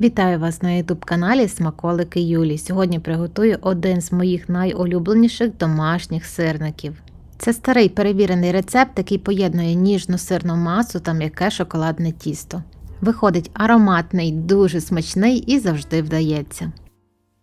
Вітаю вас на youtube каналі Смаколики Юлі. Сьогодні приготую один з моїх найулюбленіших домашніх сирників. Це старий перевірений рецепт, який поєднує ніжну сирну масу та м'яке шоколадне тісто. Виходить ароматний, дуже смачний і завжди вдається.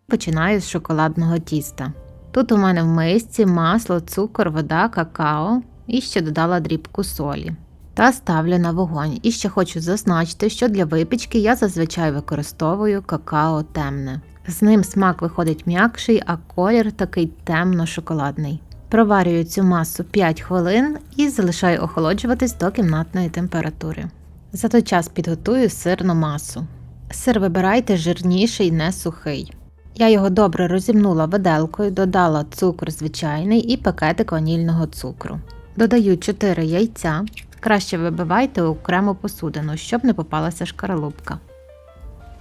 Починаю з шоколадного тіста. Тут у мене в мисці масло, цукор, вода, какао і ще додала дрібку солі. Та ставлю на вогонь. І ще хочу зазначити, що для випічки я зазвичай використовую какао темне. З ним смак виходить м'якший, а колір такий темно-шоколадний. Проварюю цю масу 5 хвилин і залишаю охолоджуватись до кімнатної температури. За той час підготую сирну масу. Сир вибирайте жирніший, не сухий. Я його добре розімнула виделкою, додала цукор звичайний і пакетик ванільного цукру. Додаю 4 яйця. Краще вибивайте окрему посудину, щоб не попалася шкаралупка.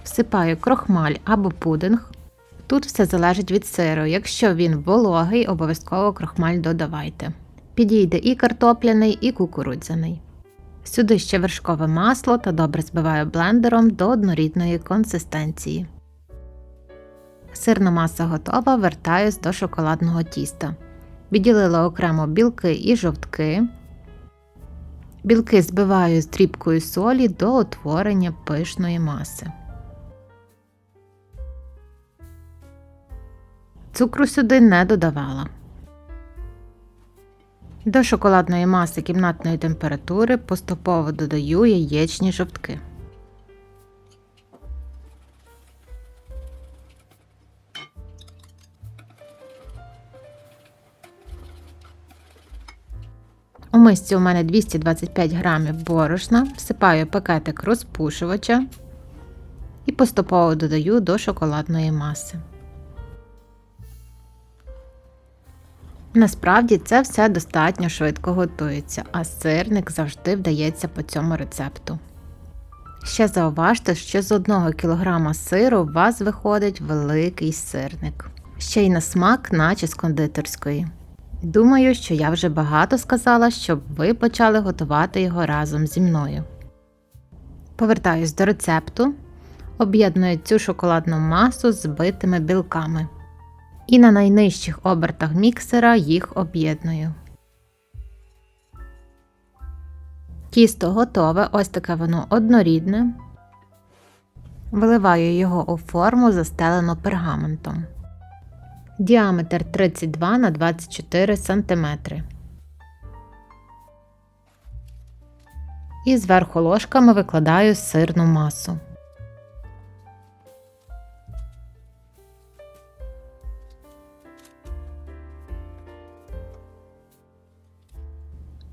Всипаю крохмаль або пудинг. Тут все залежить від сиру. Якщо він вологий, обов'язково крохмаль додавайте. Підійде і картопляний, і кукурудзяний. Сюди ще вершкове масло та добре збиваю блендером до однорідної консистенції. Сирна маса готова, вертаюсь до шоколадного тіста. Відділила окремо білки і жовтки. Білки збиваю з дрібкою солі до утворення пишної маси. Цукру сюди не додавала. До шоколадної маси кімнатної температури поступово додаю яєчні жовтки. У мисці у мене 225 грамів борошна, всипаю пакетик розпушувача і поступово додаю до шоколадної маси. Насправді це все достатньо швидко готується, а сирник завжди вдається по цьому рецепту. Ще зауважте, що з 1 кг сиру у вас виходить великий сирник. Ще й на смак, наче з кондитерської. Думаю, що я вже багато сказала, щоб ви почали готувати його разом зі мною. Повертаюсь до рецепту, об'єдную цю шоколадну масу з збитими білками. І на найнижчих обертах міксера їх об'єдную. Тісто готове, ось таке воно однорідне. Виливаю його у форму, застелену пергаментом. Діаметр 32 на 24 см. І зверху ложками викладаю сирну масу.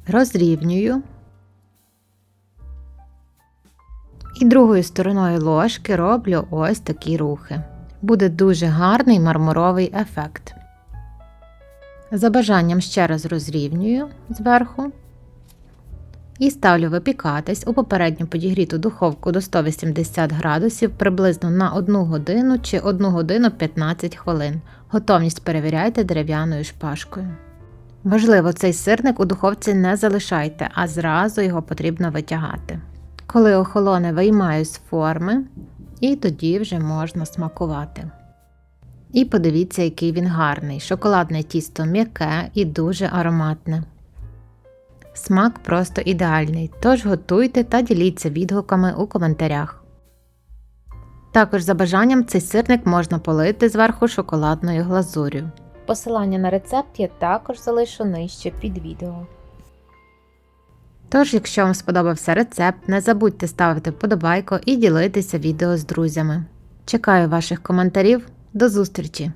Розрівнюю. І другою стороною ложки роблю ось такі рухи буде дуже гарний мармуровий ефект. За бажанням ще раз розрівнюю зверху і ставлю випікатись у попередньо підігріту духовку до 180 градусів приблизно на 1 годину чи 1 годину 15 хвилин. Готовність перевіряйте дерев'яною шпажкою. Важливо, цей сирник у духовці не залишайте, а зразу його потрібно витягати. Коли охолоне виймаю з форми і тоді вже можна смакувати. І подивіться, який він гарний. Шоколадне тісто м'яке і дуже ароматне. Смак просто ідеальний, тож готуйте та діліться відгуками у коментарях. Також за бажанням цей сирник можна полити зверху шоколадною глазур'ю. Посилання на рецепт я також залишу нижче під відео. Тож, якщо вам сподобався рецепт, не забудьте ставити вподобайку і ділитися відео з друзями. Чекаю ваших коментарів. До зустрічі!